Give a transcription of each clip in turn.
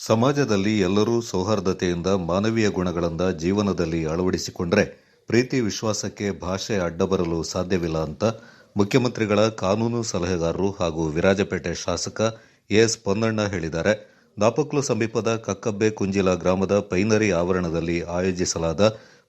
ಸಮಾಜದಲ್ಲಿ ಎಲ್ಲರೂ ಸೌಹಾರ್ದತೆಯಿಂದ ಮಾನವೀಯ ಗುಣಗಳಿಂದ ಜೀವನದಲ್ಲಿ ಅಳವಡಿಸಿಕೊಂಡರೆ ಪ್ರೀತಿ ವಿಶ್ವಾಸಕ್ಕೆ ಭಾಷೆ ಅಡ್ಡ ಬರಲು ಸಾಧ್ಯವಿಲ್ಲ ಅಂತ ಮುಖ್ಯಮಂತ್ರಿಗಳ ಕಾನೂನು ಸಲಹೆಗಾರರು ಹಾಗೂ ವಿರಾಜಪೇಟೆ ಶಾಸಕ ಎಸ್ ಪೊನ್ನಣ್ಣ ಹೇಳಿದ್ದಾರೆ. ನಾಪಕ್ಲು ಸಮೀಪದ ಕಕ್ಕಬ್ಬೆ ಕುಂಜಿಲ ಗ್ರಾಮದ ಪೈನರಿ ಆವರಣದಲ್ಲಿ ಆಯೋಜಿಸಲಾದ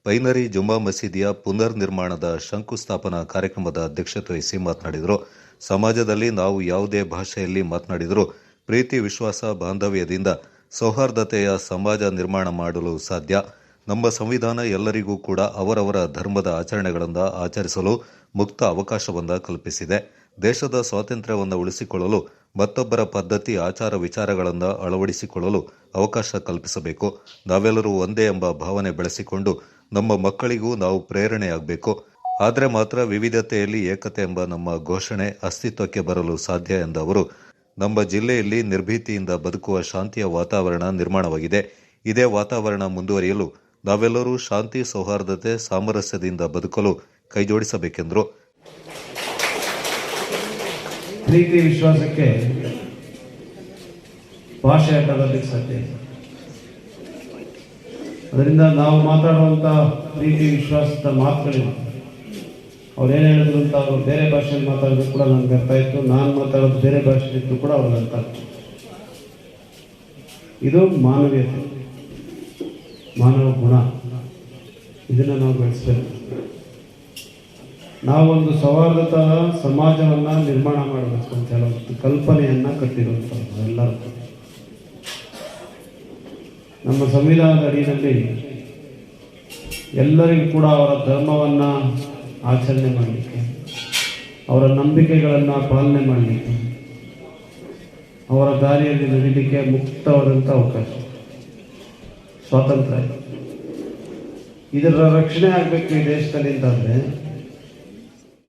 ಪೈನರಿ ಜುಮ್ಮಾ ಮಸೀದಿಯ ಪುನರ್ ನಿರ್ಮಾಣದ ಶಂಕುಸ್ಥಾಪನಾ ಕಾರ್ಯಕ್ರಮದ ಅಧ್ಯಕ್ಷತೆ ವಹಿಸಿ ಮಾತನಾಡಿದರು. ಸಮಾಜದಲ್ಲಿ ನಾವು ಯಾವುದೇ ಭಾಷೆಯಲ್ಲಿ ಮಾತನಾಡಿದರೂ ಪ್ರೀತಿ ವಿಶ್ವಾಸ ಬಾಂಧವ್ಯದಿಂದ ಸೌಹಾರ್ದತೆಯ ಸಮಾಜ ನಿರ್ಮಾಣ ಮಾಡಲು ಸಾಧ್ಯ. ನಮ್ಮ ಸಂವಿಧಾನ ಎಲ್ಲರಿಗೂ ಕೂಡ ಅವರವರ ಧರ್ಮದ ಆಚರಣೆಗಳಿಂದ ಆಚರಿಸಲು ಮುಕ್ತ ಅವಕಾಶವನ್ನು ಕಲ್ಪಿಸಿದೆ. ದೇಶದ ಸ್ವಾತಂತ್ರ್ಯವನ್ನು ಉಳಿಸಿಕೊಳ್ಳಲು ಮತ್ತೊಬ್ಬರ ಪದ್ಧತಿ, ಆಚಾರ, ವಿಚಾರಗಳನ್ನು ಅಳವಡಿಸಿಕೊಳ್ಳಲು ಅವಕಾಶ ಕಲ್ಪಿಸಬೇಕು. ನಾವೆಲ್ಲರೂ ಒಂದೇ ಎಂಬ ಭಾವನೆ ಬೆಳೆಸಿಕೊಂಡು ನಮ್ಮ ಮಕ್ಕಳಿಗೂ ನಾವು ಪ್ರೇರಣೆಯಾಗಬೇಕು. ಆದರೆ ಮಾತ್ರ ವಿವಿಧತೆಯಲ್ಲಿ ಏಕತೆ ಎಂಬ ನಮ್ಮ ಘೋಷಣೆ ಅಸ್ತಿತ್ವಕ್ಕೆ ಬರಲು ಸಾಧ್ಯ ಎಂದ ಅವರು ನಮ್ಮ ಜಿಲ್ಲೆಯಲ್ಲಿ ನಿರ್ಭೀತಿಯಿಂದ ಬದುಕುವ ಶಾಂತಿಯ ವಾತಾವರಣ ನಿರ್ಮಾಣವಾಗಿದೆ. ಇದೇ ವಾತಾವರಣ ಮುಂದುವರಿಯಲು ನಾವೆಲ್ಲರೂ ಶಾಂತಿ, ಸೌಹಾರ್ದತೆ, ಸಾಮರಸ್ಯದಿಂದ ಬದುಕಲು ಕೈಜೋಡಿಸಬೇಕೆಂದರು. ಪ್ರೀತಿ, ವಿಶ್ವಾಸಕ್ಕೆ ಭಾಷೆ ಅಡ್ಡಬರಲಿಕ್ಕೆ ಸಾಧ್ಯ ಅದರಿಂದ ನಾವು ಮಾತಾಡುವಂಥ ಪ್ರೀತಿ, ವಿಶ್ವಾಸದ ಮಾತುಗಳಿವೆ ಅವ್ರು ಏನು ಹೇಳಿದ್ರು ಅಂತ ಅವರು ಬೇರೆ ಭಾಷೆಯಲ್ಲಿ ಮಾತಾಡಿದ್ರು ಕೂಡ ನನಗೆ ಅರ್ಥ ಆಯಿತು. ನಾನು ಮಾತಾಡೋದು ಬೇರೆ ಭಾಷೆಯಲ್ಲಿದ್ದು ಕೂಡ ಅವ್ರಿಗೆ ಅರ್ಥ ಆಗ್ತದೆ ಇದು ಮಾನವೀಯತೆ. ಮಾನವ ಗುಣ. ಇದನ್ನು ನಾವು ಬೆಳೆಸಬೇಕು. ನಾವೊಂದು ಸೌಹಾರ್ದತ ಸಮಾಜವನ್ನು ನಿರ್ಮಾಣ ಮಾಡಬೇಕು ಅಂತ ಹೇಳೋದು ಕಲ್ಪನೆಯನ್ನು ಕಟ್ಟಿರುವಂಥದ್ದು ಎಲ್ಲರೂ. ನಮ್ಮ ಸಂವಿಧಾನದ ಅಡಿಯಲ್ಲಿ ಎಲ್ಲರಿಗೂ ಕೂಡ ಅವರ ಧರ್ಮವನ್ನು ಆಚರಣೆ ಮಾಡಲಿಕ್ಕೆ, ಅವರ ನಂಬಿಕೆಗಳನ್ನು ಪಾಲನೆ ಮಾಡಲಿಕ್ಕೆ, ಅವರ ದಾರಿಯಲ್ಲಿ ನಡೀಲಿಕ್ಕೆ ಮುಕ್ತವಾದಂಥ ಅವಕಾಶ, ಸ್ವಾತಂತ್ರ್ಯ. ಇದರ ರಕ್ಷಣೆ ಆಗಬೇಕು ಈ ದೇಶದಲ್ಲಿ ಅಂತಂದರೆ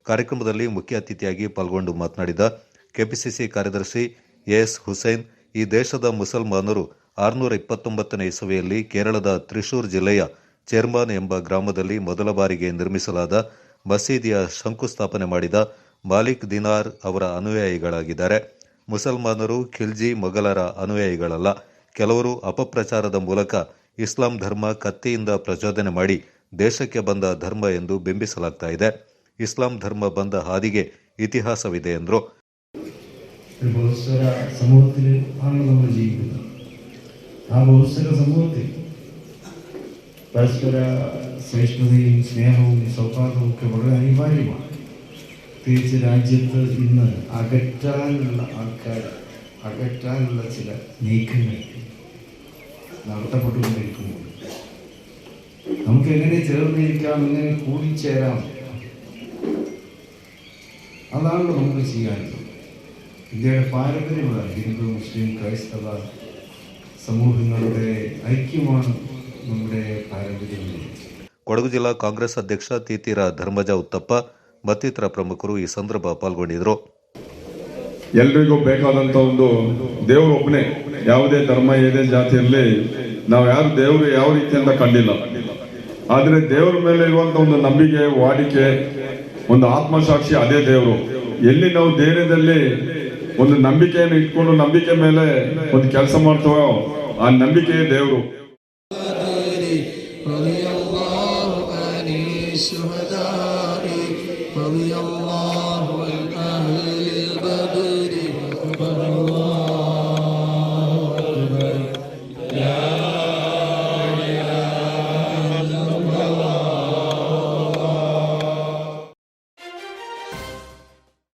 ಕಾರ್ಯಕ್ರಮದಲ್ಲಿ ಮುಖ್ಯ ಅತಿಥಿಯಾಗಿ ಪಾಲ್ಗೊಂಡು ಮಾತನಾಡಿದ ಕೆಪಿಸಿಸಿ ಕಾರ್ಯದರ್ಶಿ ಎಸ್ ಹುಸೇನ್, ಈ ದೇಶದ ಮುಸಲ್ಮಾನರು ಆರುನೂರ ಇಪ್ಪತ್ತೊಂಬತ್ತನೇ ಇಸವಿಯಲ್ಲಿ ಕೇರಳದ ತ್ರಿಶೂರ್ ಜಿಲ್ಲೆಯ ಚೇರ್ಮಾನ್ ಎಂಬ ಗ್ರಾಮದಲ್ಲಿ ಮೊದಲ ಬಾರಿಗೆ ನಿರ್ಮಿಸಲಾದ ಮಸೀದಿಯ ಶಂಕುಸ್ಥಾಪನೆ ಮಾಡಿದ ಮಾಲಿಕ್ ದಿನಾರ್ ಅವರ ಅನುಯಾಯಿಗಳಾಗಿದ್ದಾರೆ ಮುಸಲ್ಮಾನರು ಖಿಲ್ಜಿ ಮೊಘಲರ ಅನುಯಾಯಿಗಳಲ್ಲ ಕೆಲವರು ಅಪಪ್ರಚಾರದ ಮೂಲಕ ಇಸ್ಲಾಂ ಧರ್ಮ ಕತ್ತಿಯಿಂದ ಪ್ರಚೋದನೆ ಮಾಡಿ ದೇಶಕ್ಕೆ ಬಂದ ಧರ್ಮ ಎಂದು ಬಿಂಬಿಸಲಾಗ್ತಾ ಇದೆ ಇಸ್ಲಾಂ ಧರ್ಮ ಬಂದ ಹಾದಿಗೆ ಇತಿಹಾಸವಿದೆ ಎಂದರು ഒരു ബഹുസ്വര സമൂഹത്തിൽ ആണ് നമ്മൾ ജീവിക്കുന്നത് ആ ബഹുസ്വര സമൂഹത്തിൽ പരസ്പര സഹിഷ്ണുതയും സ്നേഹവും സൗഹാർദ്ദവും ഒക്കെ വളരെ അനിവാര്യമാണ്. പ്രത്യേകിച്ച് രാജ്യത്ത് ഇന്ന് അകറ്റാനുള്ള ആൾക്കാർ അകറ്റാനുള്ള ചില നീക്കങ്ങൾ നടത്തപ്പെട്ടുകൊണ്ടിരിക്കുമ്പോൾ നമുക്ക് എങ്ങനെ ചേർന്നിരിക്കാം എങ്ങനെ കൂടിച്ചേരാം? അതാണല്ലോ നമുക്ക് ചെയ്യാനുള്ളത്. ഇന്ത്യയുടെ പാരമ്പര്യമുള്ള ഹിന്ദു മുസ്ലിം ക്രൈസ്തവ സമൂഹങ്ങളുടെ ഐക്യമാണ് നമ്മുടെ പാരമ്പര്യം ಕೊಡಗು ಜಿಲ್ಲಾ ಕಾಂಗ್ರೆಸ್ ಅಧ್ಯಕ್ಷ ತೀತಿರ ಧರ್ಮಜ ಉತ್ತಪ್ಪ ಮತ್ತಿತರ ಪ್ರಮುಖರು ಈ ಸಂದರ್ಭ ಪಾಲ್ಗೊಂಡಿದ್ದರು. ಎಲ್ರಿಗೂ ಬೇಕಾದಂತ ಒಂದು ದೇವರು ಒಬ್ಬನೇ ಯಾವುದೇ ಧರ್ಮ ಏನೇ ಜಾತಿಯಲ್ಲಿ ಇರಲಿ ನಾವು ಯಾರು ದೇವರು ಯಾವ ರೀತಿ ಅಂತ ಕಂಡಿಲ್ಲ. ಆದ್ರೆ ದೇವರ ಮೇಲೆ ಇರುವಂತ ಒಂದು ನಂಬಿಕೆ ವಾಡಿಕೆ ಒಂದು ಆತ್ಮಸಾಕ್ಷಿ ಅದೇ ದೇವರು. ಎಲ್ಲಿ ನಾವು ಧೈರ್ಯದಲ್ಲಿ ಒಂದು ನಂಬಿಕೆಯನ್ನು ಇಟ್ಕೊಂಡು ನಂಬಿಕೆ ಮೇಲೆ ಒಂದು ಕೆಲಸ ಮಾಡ್ತೀವೋ ಆ ನಂಬಿಕೆಯೇ ದೇವರು.